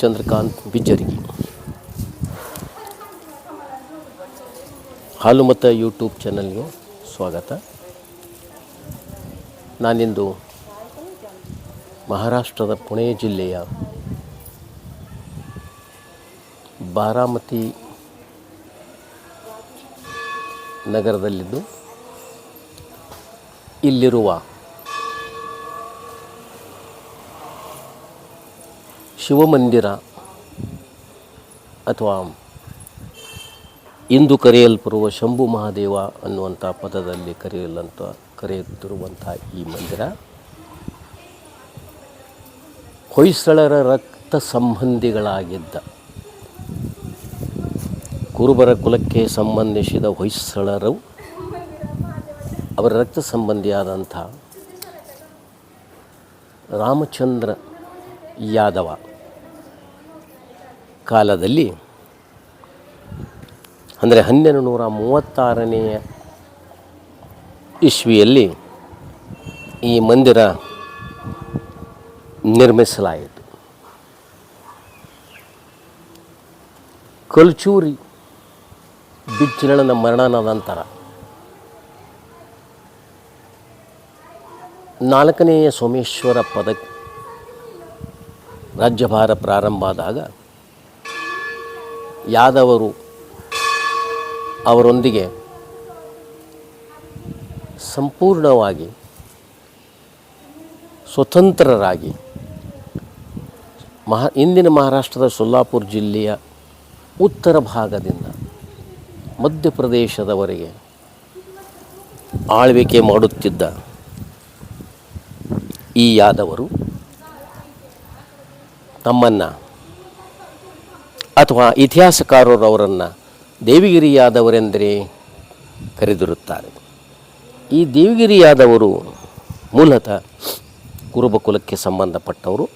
ಪಂಡಿತ್ ಶ್ರೀ ಚಂದ್ರಕಾಂತ್ ಮತ ಯೂಟ್ಯೂಬ್ ಚಾನಲ್ಗೆ ಸ್ವಾಗತ. ನಾನಿಂದು ಮಹಾರಾಷ್ಟ್ರದ ಪುಣೆ ಜಿಲ್ಲೆಯ ಬಾರಾಮತಿ ನಗರದಲ್ಲಿದ್ದು ಇಲ್ಲಿರುವ ಶಿವಮಂದಿರ ಅಥವಾ ಇಂದು ಕರೆಯಲ್ಪಡುವ ಶಂಭು ಮಹಾದೇವ ಅನ್ನುವಂಥ ಪದದಲ್ಲಿ ಕರೆಯಲಂತ ಕರೆಯುತ್ತಿರುವಂಥ ಈ ಮಂದಿರ. ಹೊಯ್ಸಳರ ರಕ್ತ ಸಂಬಂಧಿಗಳಾಗಿದ್ದ, ಕುರುಬರ ಕುಲಕ್ಕೆ ಸಂಬಂಧಿಸಿದ ಹೊಯ್ಸಳರು ಅವರ ರಕ್ತ ಸಂಬಂಧಿಯಾದಂಥ ರಾಮಚಂದ್ರ ಯಾದವ. ಕಾಲದಲ್ಲಿ, ಅಂದರೆ ಹನ್ನೆರಡು ನೂರ ಮೂವತ್ತಾರನೆಯ ಇಸ್ವಿಯಲ್ಲಿ ಈ ಮಂದಿರ ನಿರ್ಮಿಸಲಾಯಿತು. ಕಲ್ಚೂರಿ ಬಿಚ್ಚಿಲನ ಮರಣದ ನಂತರ ನಾಲ್ಕನೆಯ ಸೋಮೇಶ್ವರ ಪದ ರಾಜ್ಯಭಾರ ಪ್ರಾರಂಭ ಆದಾಗ ಯಾದವರು ಅವರೊಂದಿಗೆ ಸಂಪೂರ್ಣವಾಗಿ ಸ್ವತಂತ್ರರಾಗಿ ಮಹಾ ಇಂದಿನ ಮಹಾರಾಷ್ಟ್ರದ ಸೊಲ್ಲಾಪುರ ಜಿಲ್ಲೆಯ ಉತ್ತರ ಭಾಗದಿಂದ ಮಧ್ಯಪ್ರದೇಶದವರೆಗೆ ಆಳ್ವಿಕೆ ಮಾಡುತ್ತಿದ್ದ ಈ ಯಾದವರು ತಮ್ಮನ್ನು ಅಥವಾ ಇತಿಹಾಸಕಾರರವರನ್ನು ದೇವಿಗಿರಿಯಾದವರೆಂದರೆ ದೇವಿಗಿರಿ ಕರೆದಿರುತ್ತಾರೆ. ಈ ದೇವಿಗಿರಿಯಾದವರು ಮೂಲತಃ ಕುರುಬ ಕುಲಕ್ಕೆ ಸಂಬಂಧಪಟ್ಟವರು.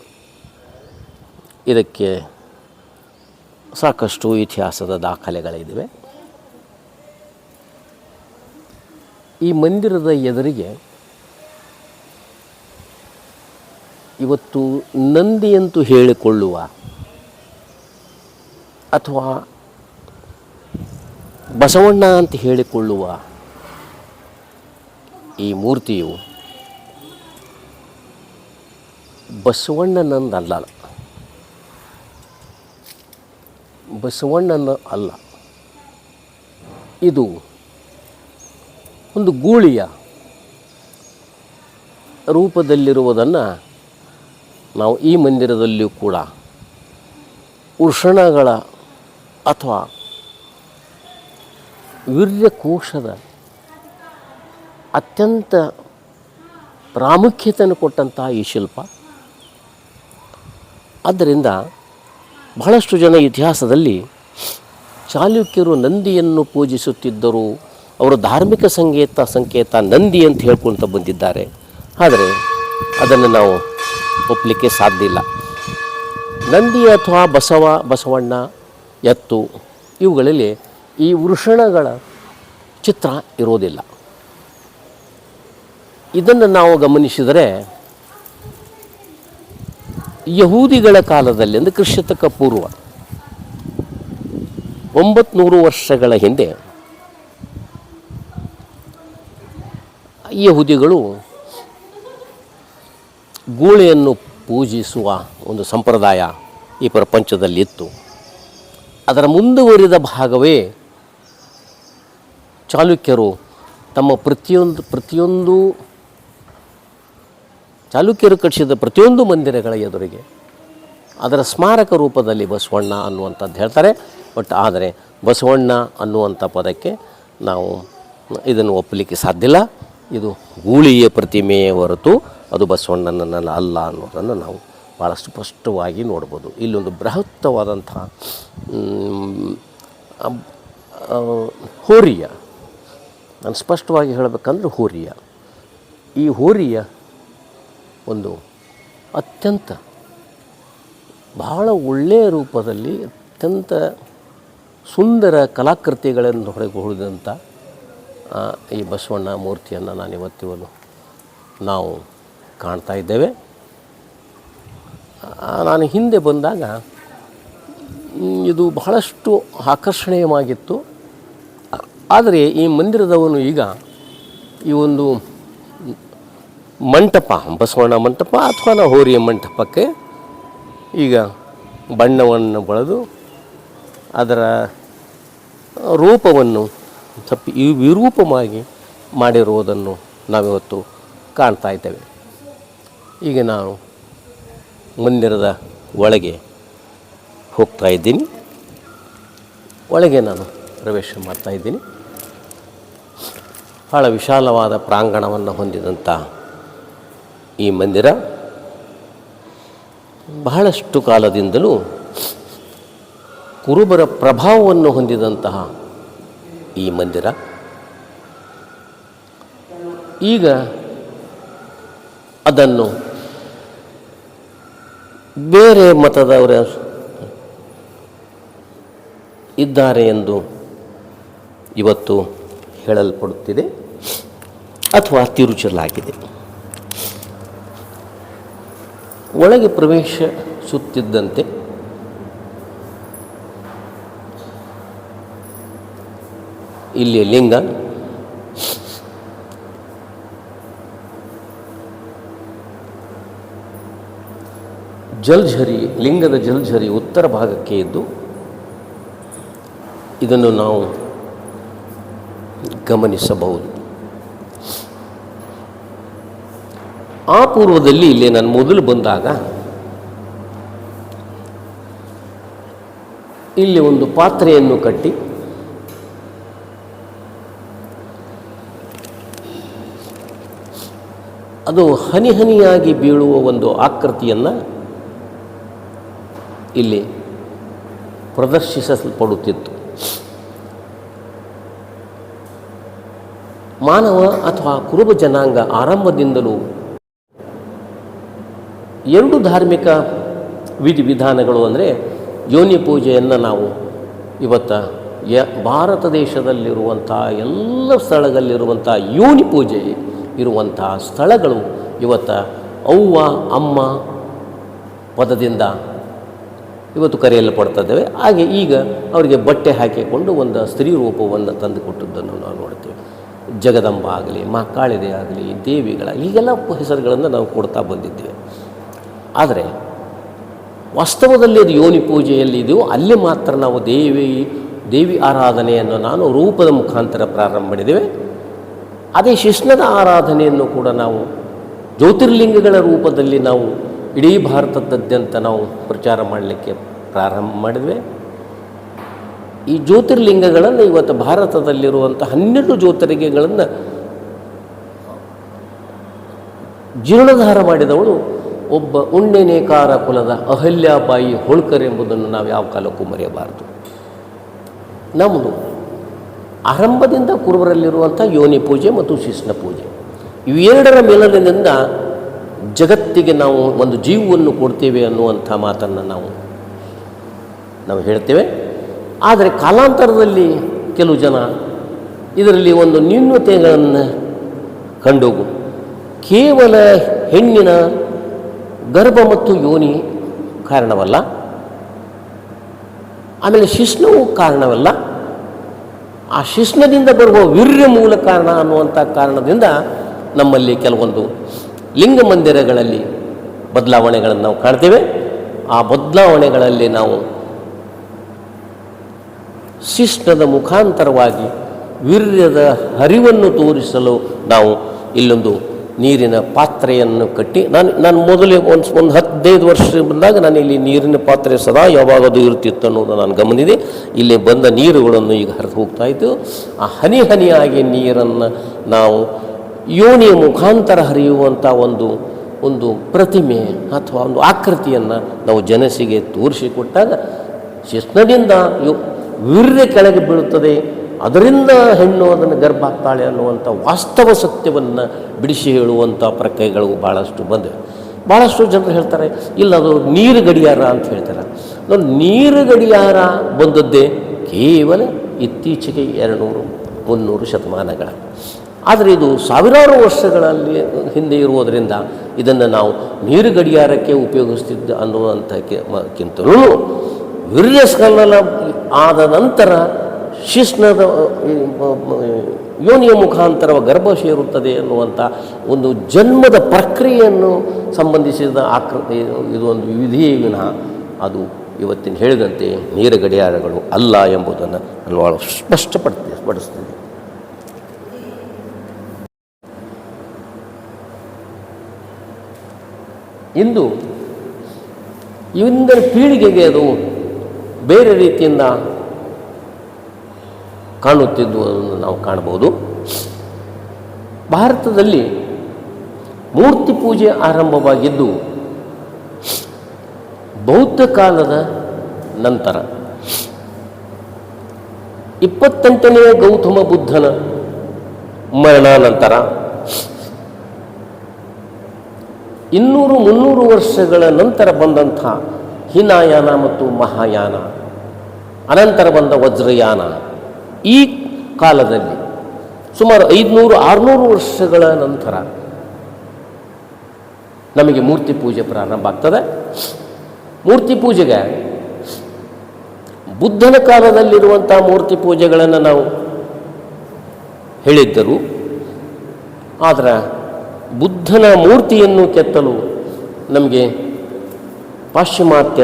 ಇದಕ್ಕೆ ಸಾಕಷ್ಟು ಇತಿಹಾಸದ ದಾಖಲೆಗಳಿವೆ ಈ ಮಂದಿರದ ಎದುರಿಗೆ ಇವತ್ತು ನಂದಿಯಂತೂ ಹೇಳಿಕೊಳ್ಳುವ ಅಥವಾ ಬಸವಣ್ಣ ಅಂತ ಹೇಳಿಕೊಳ್ಳುವ ಈ ಮೂರ್ತಿಯು ಬಸವಣ್ಣನಂದಲ್ಲ. ಬಸವಣ್ಣನ ಅಲ್ಲ. ಇದು ಒಂದು ಗೂಳಿಯ ರೂಪದಲ್ಲಿರುವುದನ್ನು ನಾವು ಈ ಮಂದಿರದಲ್ಲಿಯೂ ಕೂಡ ಉಷಣಗಳ ಅಥವಾ ವೀರ್ಯಕೋಶದ ಅತ್ಯಂತ ಪ್ರಾಮುಖ್ಯತೆಯನ್ನು ಕೊಟ್ಟಂತಹ ಈ ಶಿಲ್ಪ. ಆದ್ದರಿಂದ ಬಹಳಷ್ಟು ಜನ ಇತಿಹಾಸದಲ್ಲಿ ಚಾಲುಕ್ಯರು ನಂದಿಯನ್ನು ಪೂಜಿಸುತ್ತಿದ್ದರು. ಅವರು ಧಾರ್ಮಿಕ ಸಂಕೇತ ಸಂಕೇತ ನಂದಿ ಅಂತ ಹೇಳ್ಕೊಳ್ತಾ ಬಂದಿದ್ದಾರೆ. ಆದರೆ ಅದನ್ನು ನಾವು ಒಪ್ಪಲಿಕ್ಕೆ ಸಾಧ್ಯ ಇಲ್ಲ ನಂದಿ ಅಥವಾ ಬಸವ, ಬಸವಣ್ಣ ಎತ್ತು, ಇವುಗಳಲ್ಲಿ ಈ ವೃಷಣಗಳ ಚಿತ್ರ ಇರೋದಿಲ್ಲ. ಇದನ್ನು ನಾವು ಗಮನಿಸಿದರೆ ಯಹೂದಿಗಳ ಕಾಲದಲ್ಲಿ, ಅಂದರೆ ಕ್ರಿಸ್ತಕ ಪೂರ್ವ ಒಂಬತ್ತು ವರ್ಷಗಳ ಹಿಂದೆ ಯಹೂದಿಗಳು ಗೂಳೆಯನ್ನು ಪೂಜಿಸುವ ಒಂದು ಸಂಪ್ರದಾಯ ಈ ಪ್ರಪಂಚದಲ್ಲಿತ್ತು. ಅದರ ಮುಂದುವರಿದ ಭಾಗವೇ ಚಾಲುಕ್ಯರು ತಮ್ಮ ಪ್ರತಿಯೊಂದು ಪ್ರತಿಯೊಂದು ಚಾಲುಕ್ಯರು ಕಟ್ಟಿಸಿದ ಪ್ರತಿಯೊಂದು ಮಂದಿರಗಳ ಎದುರಿಗೆ ಅದರ ಸ್ಮಾರಕ ರೂಪದಲ್ಲಿ ಬಸವಣ್ಣ ಅನ್ನುವಂಥದ್ದು ಹೇಳ್ತಾರೆ. ಬಟ್ ಆದರೆ ಬಸವಣ್ಣ ಅನ್ನುವಂಥ ಪದಕ್ಕೆ ನಾವು ಇದನ್ನು ಒಪ್ಪಲಿಕ್ಕೆ ಇಲ್ಲ. ಇದು ಗೂಳಿಯ ಪ್ರತಿಮೆಯ ಹೊರತು ಅದು ಬಸವಣ್ಣನ ಅಲ್ಲ ಅನ್ನೋದನ್ನು ನಾವು ಭಾಳ ಸ್ಪಷ್ಟವಾಗಿ ನೋಡ್ಬೋದು. ಇಲ್ಲೊಂದು ಬೃಹತ್ತವಾದಂಥ ಹೋರಿಯ ನಾನು ಸ್ಪಷ್ಟವಾಗಿ ಹೇಳಬೇಕಂದ್ರೆ ಹೋರಿಯ. ಈ ಹೋರಿಯ ಒಂದು ಅತ್ಯಂತ ಬಹಳ ಒಳ್ಳೆಯ ರೂಪದಲ್ಲಿ ಅತ್ಯಂತ ಸುಂದರ ಕಲಾಕೃತಿಗಳನ್ನು ಹೊರಗೆ ಆ, ಈ ಬಸವಣ್ಣ ಮೂರ್ತಿಯನ್ನು ನಾನು ಇವತ್ತಿವನು ನಾವು ಕಾಣ್ತಾ ಇದ್ದೇವೆ. ನಾನು ಹಿಂದೆ ಬಂದಾಗ ಇದು ಬಹಳಷ್ಟು ಆಕರ್ಷಣೀಯವಾಗಿತ್ತು. ಆದರೆ ಈ ಮಂದಿರದವನು ಈಗ ಈ ಒಂದು ಮಂಟಪ, ಬಸವಣ್ಣ ಮಂಟಪ ಅಥವಾ ನಾವು ಹೋರಿಯ ಮಂಟಪಕ್ಕೆ ಈಗ ಬಣ್ಣವನ್ನು ಬಳದು ಅದರ ರೂಪವನ್ನು ತಪ್ಪಿ ವಿರೂಪವಾಗಿ ಮಾಡಿರುವುದನ್ನು ನಾವಿವತ್ತು ಕಾಣ್ತಾ ಇದ್ದೇವೆ. ಈಗ ನಾನು ಮಂದಿರದ ಒಳಗೆ ಹೋಗ್ತಾ ಇದ್ದೀನಿ. ಒಳಗೆ ನಾನು ಪ್ರವೇಶ ಮಾಡ್ತಾ ಇದ್ದೀನಿ. ಭಾಳ ವಿಶಾಲವಾದ ಪ್ರಾಂಗಣವನ್ನು ಹೊಂದಿದಂಥ ಈ ಮಂದಿರ ಬಹಳಷ್ಟು ಕಾಲದಿಂದಲೂ ಕುರುಬರ ಪ್ರಭಾವವನ್ನು ಹೊಂದಿದಂತಹ ಈ ಮಂದಿರ. ಈಗ ಅದನ್ನು ಬೇರೆ ಮತದವರ ಇದ್ದಾರೆ ಎಂದು ಇವತ್ತು ಹೇಳಲ್ಪಡುತ್ತಿದೆ ಅಥವಾ ತಿರುಚಲಾಗಿದೆ. ಒಳಗೆ ಪ್ರವೇಶಿಸುತ್ತಿದ್ದಂತೆ ಇಲ್ಲಿ ಲಿಂಗ ಜಲ್ಝರಿ, ಲಿಂಗದ ಜಲ್ಝರಿ ಉತ್ತರ ಭಾಗಕ್ಕೆ ಇದ್ದು, ಇದನ್ನು ನಾವು ಗಮನಿಸಬಹುದು. ಆ ಪೂರ್ವದಲ್ಲಿ ಇಲ್ಲಿ ನಾನು ಮೊದಲು ಬಂದಾಗ, ಇಲ್ಲಿ ಒಂದು ಪಾತ್ರೆಯನ್ನು ಕಟ್ಟಿ, ಅದು ಹನಿ ಹನಿಯಾಗಿ ಬೀಳುವ ಒಂದು ಆಕೃತಿಯನ್ನು ಇಲ್ಲಿ ಪ್ರದರ್ಶಿಸಲ್ಪಡುತ್ತಿತ್ತು. ಮಾನವ ಅಥವಾ ಕುರುಬ ಜನಾಂಗ ಆರಂಭದಿಂದಲೂ ಎರಡು ಧಾರ್ಮಿಕ ವಿಧಿವಿಧಾನಗಳು ಅಂದರೆ ಯೋನಿ ಪೂಜೆಯನ್ನು ನಾವು ಇವತ್ತು ಯ ಭಾರತ ದೇಶದಲ್ಲಿರುವಂಥ ಎಲ್ಲ ಸ್ಥಳದಲ್ಲಿರುವಂಥ ಯೋನಿ ಪೂಜೆ ಇರುವಂಥ ಸ್ಥಳಗಳು ಇವತ್ತು ಅವ್ವ, ಅಮ್ಮ ಪದದಿಂದ ಇವತ್ತು ಕರೆಯಲ್ಪಡ್ತಿದ್ದೇವೆ ಹಾಗೆ ಈಗ ಅವರಿಗೆ ಬಟ್ಟೆ ಹಾಕಿಕೊಂಡು ಒಂದು ಸ್ತ್ರೀ ರೂಪವನ್ನು ತಂದುಕೊಟ್ಟದ್ದನ್ನು ನಾವು ನೋಡ್ತೇವೆ. ಜಗದಂಬ ಆಗಲಿ ಮಹಾಕಾಳಿದೆ ಆಗಲಿ, ದೇವಿಗಳ ಈಗೆಲ್ಲ ಹೆಸರುಗಳನ್ನು ನಾವು ಕೊಡ್ತಾ ಬಂದಿದ್ದೇವೆ. ಆದರೆ ವಾಸ್ತವದಲ್ಲಿ ಅದು ಯೋನಿ ಪೂಜೆಯಲ್ಲಿ ಇದೆಯೋ, ಅಲ್ಲಿ ಮಾತ್ರ ನಾವು ದೇವಿ ದೇವಿ ಆರಾಧನೆಯನ್ನು ನಾನು ರೂಪದ ಮುಖಾಂತರ ಪ್ರಾರಂಭ ಮಾಡಿದ್ದೇವೆ. ಅದೇ ಶಿಷ್ಣದ ಆರಾಧನೆಯನ್ನು ಕೂಡ ನಾವು ಜ್ಯೋತಿರ್ಲಿಂಗಗಳ ರೂಪದಲ್ಲಿ ನಾವು ಇಡೀ ಭಾರತದಾದ್ಯಂತ ನಾವು ಪ್ರಚಾರ ಮಾಡಲಿಕ್ಕೆ ಪ್ರಾರಂಭ ಮಾಡಿದ್ವಿ. ಈ ಜ್ಯೋತಿರ್ಲಿಂಗಗಳನ್ನು ಇವತ್ತು ಭಾರತದಲ್ಲಿರುವಂಥ ಹನ್ನೆರಡು ಜ್ಯೋತಿರ್ಲಿಂಗಗಳನ್ನು ಜೀರ್ಣೋದ್ಧಾರ ಮಾಡಿದವಳು ಒಬ್ಬ ಉಣ್ಣೆನೇಕಾರ ಕುಲದ ಅಹಲ್ಯಾಬಾಯಿ ಹೋಳ್ಕರ್ ಎಂಬುದನ್ನು ನಾವು ಯಾವ ಕಾಲಕ್ಕೂ ಮರೆಯಬಾರದು. ನಮ್ಮದು ಆರಂಭದಿಂದ ಕುರುಬರಲ್ಲಿರುವಂಥ ಯೋನಿ ಪೂಜೆ ಮತ್ತು ಶಿಷ್ಣ ಪೂಜೆ. ಇವೆರಡರ ಮೇಲನಿಂದ ಜಗತ್ತಿಗೆ ನಾವು ಒಂದು ಜೀವವನ್ನು ಕೊಡ್ತೇವೆ ಅನ್ನುವಂಥ ಮಾತನ್ನು ನಾವು ನಾವು ಹೇಳ್ತೇವೆ. ಆದರೆ ಕಾಲಾಂತರದಲ್ಲಿ ಕೆಲವು ಜನ ಇದರಲ್ಲಿ ಒಂದು ನ್ಯೂನ್ಯತೆಗಳನ್ನು ಕಂಡೋಗು. ಕೇವಲ ಹೆಣ್ಣಿನ ಗರ್ಭ ಮತ್ತು ಯೋನಿ ಕಾರಣವಲ್ಲ, ಆಮೇಲೆ ಶಿಷ್ಣವು ಕಾರಣವಲ್ಲ. ಆ ಶಿಷ್ಣದಿಂದ ಬರುವ ವೀರ್ಯ ಮೂಲ ಕಾರಣ ಅನ್ನುವಂಥ ಕಾರಣದಿಂದ ನಮ್ಮಲ್ಲಿ ಕೆಲವೊಂದು ಲಿಂಗ ಮಂದಿರಗಳಲ್ಲಿ ಬದಲಾವಣೆಗಳನ್ನು ನಾವು ಕಾಣ್ತೇವೆ. ಆ ಬದಲಾವಣೆಗಳಲ್ಲಿ ನಾವು ಶಿಷ್ಟದ ಮುಖಾಂತರವಾಗಿ ವೀರ್ಯದ ಹರಿವನ್ನು ತೋರಿಸಲು ನಾವು ಇಲ್ಲೊಂದು ನೀರಿನ ಪಾತ್ರೆಯನ್ನು ಕಟ್ಟಿ, ನಾನು ನಾನು ಮೊದಲೇ ಒಂದು ಒಂದು ಹದಿನೈದು ವರ್ಷ ಬಂದಾಗ ನಾನು ಇಲ್ಲಿ ನೀರಿನ ಪಾತ್ರೆ ಸದಾ ಯಾವಾಗದು ಇರುತ್ತಿತ್ತು ಇರ್ತಿತ್ತು ಅನ್ನೋದು ನಾನು ಗಮನಿದೆ. ಇಲ್ಲಿ ಬಂದ ನೀರುಗಳನ್ನು ಈಗ ಹರಿದು ಹೋಗ್ತಾ ಇತ್ತು. ಆ ಹನಿ ಹನಿಯಾಗಿ ನೀರನ್ನು ನಾವು ಯೋನಿಯ ಮುಖಾಂತರ ಹರಿಯುವಂಥ ಒಂದು ಒಂದು ಪ್ರತಿಮೆ ಅಥವಾ ಒಂದು ಆಕೃತಿಯನ್ನು ನಾವು ಜನಸಿಗೆ ತೋರಿಸಿಕೊಟ್ಟಾಗ ಶಿಸ್ನದಿಂದ ಯು, ವೀರ್ಯ ಕೆಳಗೆ ಬೀಳುತ್ತದೆ. ಅದರಿಂದ ಹೆಣ್ಣು ಅದನ್ನು ಗರ್ಭ ಆಗ್ತಾಳೆ ಅನ್ನುವಂಥ ವಾಸ್ತವ ಸತ್ಯವನ್ನು ಬಿಡಿಸಿ ಹೇಳುವಂಥ ಪ್ರಕ್ರಿಯೆಗಳು ಭಾಳಷ್ಟು ಬಂದಿವೆ. ಭಾಳಷ್ಟು ಜನರು ಹೇಳ್ತಾರೆ, ಇಲ್ಲ ಅದು ನೀರು ಗಡಿಯಾರ ಅಂತ ಹೇಳ್ತಾರೆ. ನಾನು ನೀರು ಗಡಿಯಾರ ಬಂದದ್ದೇ ಕೇವಲ ಇತ್ತೀಚೆಗೆ ಎರಡು ನೂರು, ಮುನ್ನೂರು ಶತಮಾನಗಳ. ಆದರೆ ಇದು ಸಾವಿರಾರು ವರ್ಷಗಳಲ್ಲಿ ಹಿಂದೆ ಇರುವುದರಿಂದ ಇದನ್ನು ನಾವು ನೀರು ಗಡಿಯಾರಕ್ಕೆ ಉಪಯೋಗಿಸ್ತಿದ್ದ ಅನ್ನುವಂಥಕ್ಕಿಂತಲೂ ವೀರ್ಯಸ್ಕಲನ ಆದ ನಂತರ ಶಿಶ್ನದ ಯೋನಿಯ ಮುಖಾಂತರ ಗರ್ಭ ಸೇರುತ್ತದೆ ಅನ್ನುವಂಥ ಒಂದು ಜನ್ಮದ ಪ್ರಕ್ರಿಯೆಯನ್ನು ಸಂಬಂಧಿಸಿದ ಆಕೃತಿ ಇದು ಒಂದು ವಿಧಿಯೇ ವಿನಃ ಅದು ಇವತ್ತಿನ ಹೇಳಿದಂತೆ ನೀರ ಗಡಿಯಾರಗಳು ಅಲ್ಲ ಎಂಬುದನ್ನು ನಾನು ಭಾಳ ಸ್ಪಷ್ಟಪಡ್ತೀನಿ ಪಡಿಸ್ತೀನಿ ಇಂದು ಇಂದಿನ ಪೀಳಿಗೆಗೆ ಅದು ಬೇರೆ ರೀತಿಯಿಂದ ಕಾಣುತ್ತಿದ್ದುದನ್ನು ನಾವು ಕಾಣಬಹುದು. ಭಾರತದಲ್ಲಿ ಮೂರ್ತಿ ಪೂಜೆ ಆರಂಭವಾಗಿದ್ದು ಬೌದ್ಧ ಕಾಲದ ನಂತರ. ಇಪ್ಪತ್ತೆಂಟನೆಯ ಗೌತಮ ಬುದ್ಧನ ಮರಣಾನಂತರ ಇನ್ನೂರು ಮುನ್ನೂರು ವರ್ಷಗಳ ನಂತರ ಬಂದಂಥ ಹೀನಾಯಾನ ಮತ್ತು ಮಹಾಯಾನ, ಅನಂತರ ಬಂದ ವಜ್ರಯಾನ ಈ ಕಾಲದಲ್ಲಿ ಸುಮಾರು ಐದುನೂರು, ಆರುನೂರು ವರ್ಷಗಳ ನಂತರ ನಮಗೆ ಮೂರ್ತಿ ಪೂಜೆ ಪ್ರಾರಂಭ ಆಗ್ತದೆ. ಮೂರ್ತಿ ಪೂಜೆಗೆ ಬುದ್ಧನ ಕಾಲದಲ್ಲಿರುವಂಥ ಮೂರ್ತಿ ಪೂಜೆಗಳನ್ನು ನಾವು ಹೇಳಿದ್ದರು. ಆದರೆ ಬುದ್ಧನ ಮೂರ್ತಿಯನ್ನು ಕೆತ್ತಲು ನಮಗೆ ಪಾಶ್ಚಿಮಾತ್ಯ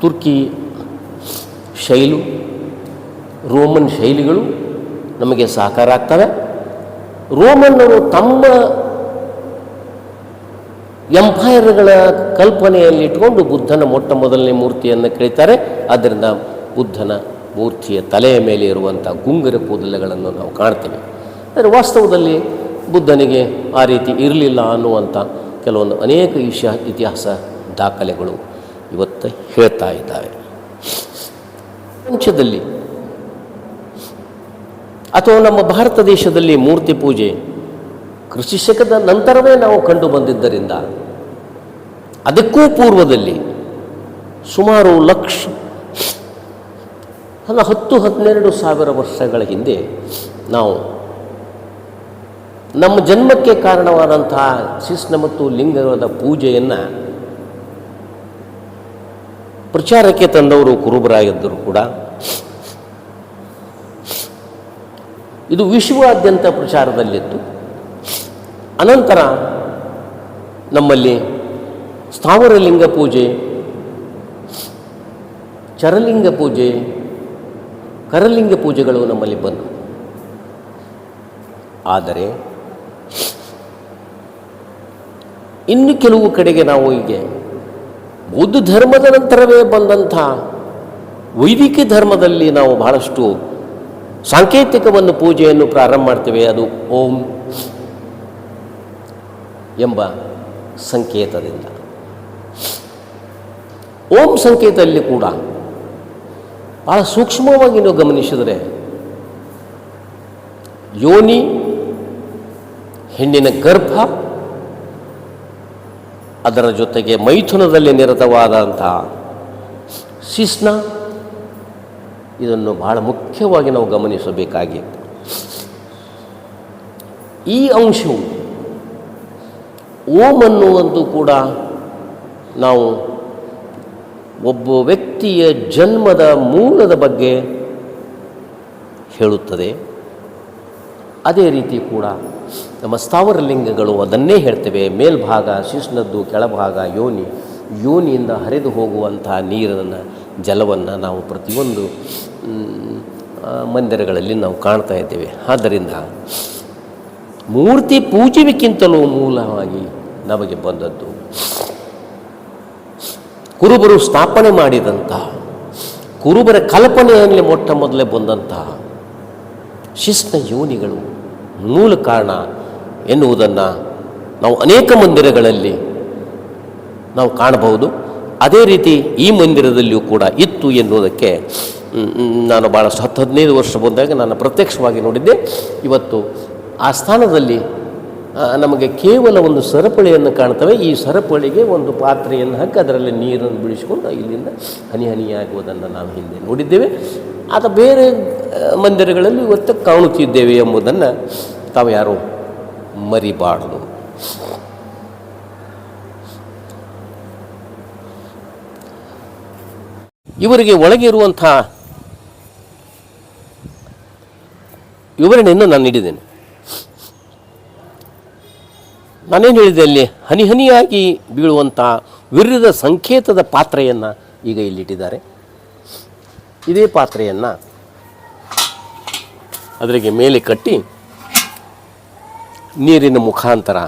ತುರ್ಕಿ ಶೈಲು, ರೋಮನ್ ಶೈಲಿಗಳು ನಮಗೆ ಸಾಕಾರ ಆಗ್ತವೆ ರೋಮನ್ನರು ತಮ್ಮ ಎಂಪೈರ್ಗಳ ಕಲ್ಪನೆಯಲ್ಲಿ ಇಟ್ಕೊಂಡು ಬುದ್ಧನ ಮೊಟ್ಟ ಮೊದಲನೇ ಮೂರ್ತಿಯನ್ನು ಕರೀತಾರೆ ಆದ್ದರಿಂದ ಬುದ್ಧನ ಮೂರ್ತಿಯ ತಲೆಯ ಮೇಲೆ ಇರುವಂಥ ಗುಂಗರ ಕೂದಲುಗಳನ್ನು ನಾವು ಕಾಣ್ತೇವೆ. ಆದರೆ ವಾಸ್ತವದಲ್ಲಿ ಬುದ್ಧನಿಗೆ ಆ ರೀತಿ ಇರಲಿಲ್ಲ ಅನ್ನುವಂಥ ಕೆಲವೊಂದು ಅನೇಕ ಇಶ ಇತಿಹಾಸ ದಾಖಲೆಗಳು ಇವತ್ತು ಹೇಳ್ತಾ ಇದ್ದಾವೆ ಪ್ರಪಂಚದಲ್ಲಿ ಅಥವಾ ನಮ್ಮ ಭಾರತ ದೇಶದಲ್ಲಿ ಮೂರ್ತಿ ಪೂಜೆ ಕೃಷಿ ಶಕದ ನಂತರವೇ ನಾವು ಕಂಡು ಬಂದಿದ್ದರಿಂದ ಅದಕ್ಕೂ ಪೂರ್ವದಲ್ಲಿ ಸುಮಾರು ಲಕ್ಷ ಅಲ್ಲ ಹತ್ತು ಹದಿನೆರಡು ಸಾವಿರ ವರ್ಷಗಳ ಹಿಂದೆ ನಾವು ನಮ್ಮ ಜನ್ಮಕ್ಕೆ ಕಾರಣವಾದಂತಹ ಶಿಸ್ನ ಮತ್ತು ಲಿಂಗದ ಪೂಜೆಯನ್ನು ಪ್ರಚಾರಕ್ಕೆ ತಂದವರು ಕುರುಬರಾಗಿದ್ದರು ಕೂಡ. ಇದು ವಿಶ್ವಾದ್ಯಂತ ಪ್ರಚಾರದಲ್ಲಿತ್ತು. ಅನಂತರ ನಮ್ಮಲ್ಲಿ ಸ್ಥಾವರ ಲಿಂಗ ಪೂಜೆ, ಚರಲಿಂಗ ಪೂಜೆ, ಕರಲಿಂಗ ಪೂಜೆಗಳು ನಮ್ಮಲ್ಲಿ ಬಂದವು. ಆದರೆ ಇನ್ನು ಕೆಲವು ಕಡೆಗೆ ನಾವು ಹೀಗೆ ಬೌದ್ಧ ಧರ್ಮದ ನಂತರವೇ ಬಂದಂಥ ವೈದಿಕ ಧರ್ಮದಲ್ಲಿ ನಾವು ಬಹಳಷ್ಟು ಸಾಂಕೇತಿಕವನ್ನು ಪೂಜೆಯನ್ನು ಪ್ರಾರಂಭ ಮಾಡ್ತೇವೆ, ಅದು ಓಂ ಎಂಬ ಸಂಕೇತದಿಂದ. ಓಂ ಸಂಕೇತದಲ್ಲಿ ಕೂಡ ಭಾಳ ಸೂಕ್ಷ್ಮವಾಗಿ ನೀವು ಗಮನಿಸಿದರೆ ಯೋನಿ ಹೆಣ್ಣಿನ ಗರ್ಭ, ಅದರ ಜೊತೆಗೆ ಮೈಥುನದಲ್ಲಿ ನಿರತವಾದಂಥ ಶಿಸ್ನ, ಇದನ್ನು ಬಹಳ ಮುಖ್ಯವಾಗಿ ನಾವು ಗಮನಿಸಬೇಕಾಗಿತ್ತು ಈ ಅಂಶವು ಓಂ ಅನ್ನುವಂತೂ ಕೂಡ ನಾವು ಒಬ್ಬ ವ್ಯಕ್ತಿಯ ಜನ್ಮದ ಮೂಲದ ಬಗ್ಗೆ ಹೇಳುತ್ತದೆ. ಅದೇ ರೀತಿ ಕೂಡ ನಮ್ಮ ಸ್ಥಾವರಲಿಂಗಗಳು ಅದನ್ನೇ ಹೇಳ್ತೇವೆ. ಮೇಲ್ಭಾಗ ಶಿಶ್ನದ್ದು ಕೆಳಭಾಗ ಯೋನಿ. ಯೋನಿಯಿಂದ ಹರಿದು ಹೋಗುವಂತಹ ನೀರನ್ನು ಜಲವನ್ನು ನಾವು ಪ್ರತಿಯೊಂದು ಮಂದಿರಗಳಲ್ಲಿ ನಾವು ಕಾಣ್ತಾ ಇದ್ದೇವೆ. ಆದ್ದರಿಂದ ಮೂರ್ತಿ ಪೂಜೆಗಿಂತಲೂ ಮೂಲವಾಗಿ ನಮಗೆ ಬಂದದ್ದು. ಕುರುಬರು ಸ್ಥಾಪನೆ ಮಾಡಿದಂತಹ ಕುರುಬರ ಕಲ್ಪನೆಯಲ್ಲಿ ಮೊಟ್ಟ ಮೊದಲೇ ಬಂದಂತಹ ಶಿಸ್ನ ಯೋನಿಗಳು. ಮೂಲ ಕಾರಣ ಎನ್ನುವುದನ್ನು ನಾವು ಅನೇಕ ಮಂದಿರಗಳಲ್ಲಿ ನಾವು ಕಾಣಬಹುದು. ಅದೇ ರೀತಿ ಈ ಮಂದಿರದಲ್ಲಿಯೂ ಕೂಡ ಇತ್ತು ಎನ್ನುವುದಕ್ಕೆ ನಾನು ಭಾಳ ಹತ್ತು ಹದಿನೈದು ವರ್ಷ ಬಂದಾಗ ನಾನು ಪ್ರತ್ಯಕ್ಷವಾಗಿ ನೋಡಿದ್ದೆ. ಇವತ್ತು ಆ ಸ್ಥಾನದಲ್ಲಿ ನಮಗೆ ಕೇವಲ ಒಂದು ಸರಪಳಿಯನ್ನು ಕಾಣ್ತವೆ. ಈ ಸರಪಳಿಗೆ ಒಂದು ಪಾತ್ರೆಯನ್ನು ಹಾಕಿ ಅದರಲ್ಲಿ ನೀರನ್ನು ಬಿಡಿಸಿಕೊಂಡು ಇಲ್ಲಿಂದ ಹನಿ ಹನಿಯಾಗುವುದನ್ನು ನಾವು ಹಿಂದೆ ನೋಡಿದ್ದೇವೆ. ಆತ ಬೇರೆ ಮಂದಿರಗಳಲ್ಲಿ ಇವತ್ತು ಕಾಣುತ್ತಿದ್ದೇವೆ ಎಂಬುದನ್ನು ತಾವು ಯಾರು? ಮರಿಬಾರ್ದು. ಇವರಿಗೆ ಒಳಗೆ ಇರುವಂಥ ವಿವರಣೆಯನ್ನು ನಾನು ನೀಡಿದ್ದೇನೆ. ನಾನೇನು ಹೇಳಿದೆ ಅಲ್ಲಿ? ಹನಿ ಹನಿಯಾಗಿ ಬೀಳುವಂಥ ವಿರ್ಯದ ಸಂಕೇತದ ಪಾತ್ರೆಯನ್ನು ಈಗ ಇಲ್ಲಿಟ್ಟಿದ್ದಾರೆ ಇದೇ ಪಾತ್ರೆಯನ್ನು ಅದರಿಗೆ ಮೇಲೆ ಕಟ್ಟಿ ನೀರಿನ ಮುಖಾಂತರ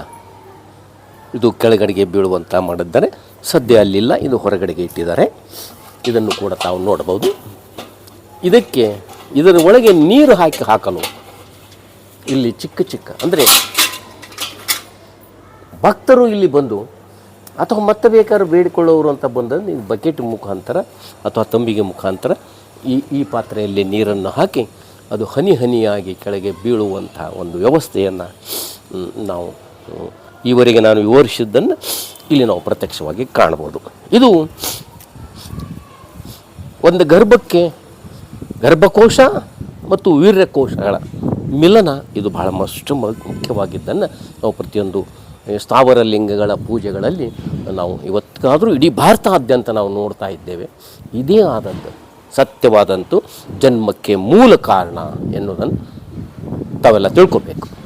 ಇದು ಕೆಳಗಡೆಗೆ ಬೀಳುವಂಥ ಮಾಡಿದ್ದಾರೆ. ಸದ್ಯ ಅಲ್ಲಿಲ್ಲ, ಇದು ಹೊರಗಡೆಗೆ ಇಟ್ಟಿದ್ದಾರೆ. ಇದನ್ನು ಕೂಡ ತಾವು ನೋಡಬಹುದು. ಇದಕ್ಕೆ, ಇದರ ಒಳಗೆ ನೀರು ಹಾಕಿ ಹಾಕಲು ಇಲ್ಲಿ ಚಿಕ್ಕ ಚಿಕ್ಕ, ಅಂದರೆ ಭಕ್ತರು ಇಲ್ಲಿ ಬಂದು, ಅಥವಾ ಮತ್ತೆ ಬೇಕಾದ್ರೂ ಬೇಡಿಕೊಳ್ಳೋರು ಅಂತ ಬಂದ ನೀವು ಬಕೆಟ್ ಮುಖಾಂತರ ಅಥವಾ ತಂಬಿಗೆ ಮುಖಾಂತರ ಈ ಈ ಪಾತ್ರೆಯಲ್ಲಿ ನೀರನ್ನು ಹಾಕಿ ಅದು ಹನಿ ಹನಿಯಾಗಿ ಕೆಳಗೆ ಬೀಳುವಂಥ ಒಂದು ವ್ಯವಸ್ಥೆಯನ್ನು ನಾವು ಈವರೆಗೆ ನಾನು ವಿವರಿಸಿದ್ದನ್ನು ಇಲ್ಲಿ ನಾವು ಪ್ರತ್ಯಕ್ಷವಾಗಿ ಕಾಣ್ಬೋದು ಇದು ಒಂದು ಗರ್ಭಕ್ಕೆ ಗರ್ಭಕೋಶ ಮತ್ತು ವೀರ್ಯಕೋಶಗಳ ಮಿಲನ ಇದು ಬಹಳ ಮಷ್ಟು ಮುಖ್ಯವಾಗಿದ್ದನ್ನು ನಾವು ಪ್ರತಿಯೊಂದು ಸ್ಥಾವರ ಲಿಂಗಗಳ ಪೂಜೆಗಳಲ್ಲಿ ನಾವು ಇವತ್ತಾದರೂ ಇಡೀ ಭಾರತಾದ್ಯಂತ ನಾವು ನೋಡ್ತಾ ಇದ್ದೇವೆ. ಇದೇ ಆದದ್ದು ಸತ್ಯವಾದಂತು ಜನ್ಮಕ್ಕೆ ಮೂಲ ಕಾರಣ ಎನ್ನುವುದನ್ನು ತಾವೆಲ್ಲ ತಿಳ್ಕೊಬೇಕು.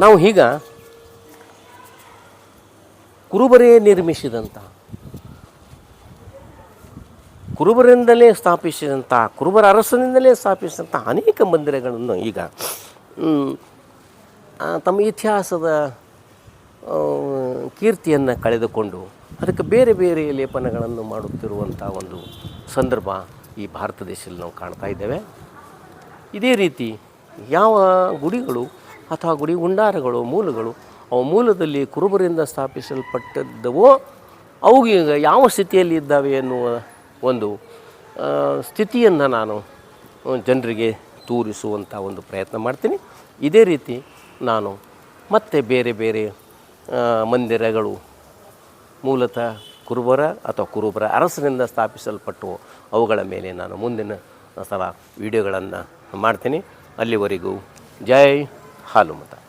ನಾವು ಈಗ ಕುರುಬರೇ ನಿರ್ಮಿಸಿದಂಥ ಕುರುಬರಿಂದಲೇ ಸ್ಥಾಪಿಸಿದಂಥ ಕುರುಬರ ಅರಸನಿಂದಲೇ ಸ್ಥಾಪಿಸಿದಂಥ ಅನೇಕ ಮಂದಿರಗಳನ್ನು ಈಗ ತಮ್ಮ ಇತಿಹಾಸದ ಕೀರ್ತಿಯನ್ನು ಕಳೆದುಕೊಂಡು ಅದಕ್ಕೆ ಬೇರೆ ಬೇರೆ ಲೇಪನಗಳನ್ನು ಮಾಡುತ್ತಿರುವಂಥ ಒಂದು ಸಂದರ್ಭ ಈ ಭಾರತ ದೇಶದಲ್ಲಿ ನಾವು ಕಾಣ್ತಾ ಇದ್ದೇವೆ. ಇದೇ ರೀತಿ ಯಾವ ಗುಡಿಗಳು ಅಥವಾ ಗುಡಿ ಗುಂಡಾರಗಳು, ಮೂಲಗಳು, ಅವು ಮೂಲದಲ್ಲಿ ಕುರುಬರಿಂದ ಸ್ಥಾಪಿಸಲ್ಪಟ್ಟದ್ದವೋ. ಅವು ಯಾವ ಸ್ಥಿತಿಯಲ್ಲಿ ಇದ್ದಾವೆ ಎನ್ನುವ ಒಂದು ಸ್ಥಿತಿಯನ್ನು ನಾನು ಜನರಿಗೆ ತೋರಿಸುವಂಥ ಒಂದು ಪ್ರಯತ್ನ ಮಾಡ್ತೀನಿ. ಇದೇ ರೀತಿ ನಾನು ಮತ್ತೆ ಬೇರೆ ಬೇರೆ ಮಂದಿರಗಳು ಮೂಲತಃ ಕುರುಬರ ಅಥವಾ ಕುರುಬರ ಅರಸರಿಂದ ಸ್ಥಾಪಿಸಲ್ಪಟ್ಟು ಅವುಗಳ ಮೇಲೆ ನಾನು ಮುಂದಿನ ಸಲ ವಿಡಿಯೋಗಳನ್ನು ಮಾಡ್ತೀನಿ. ಅಲ್ಲಿವರೆಗೂ ಜೈ ਹਾਲ ਉਮਦਾ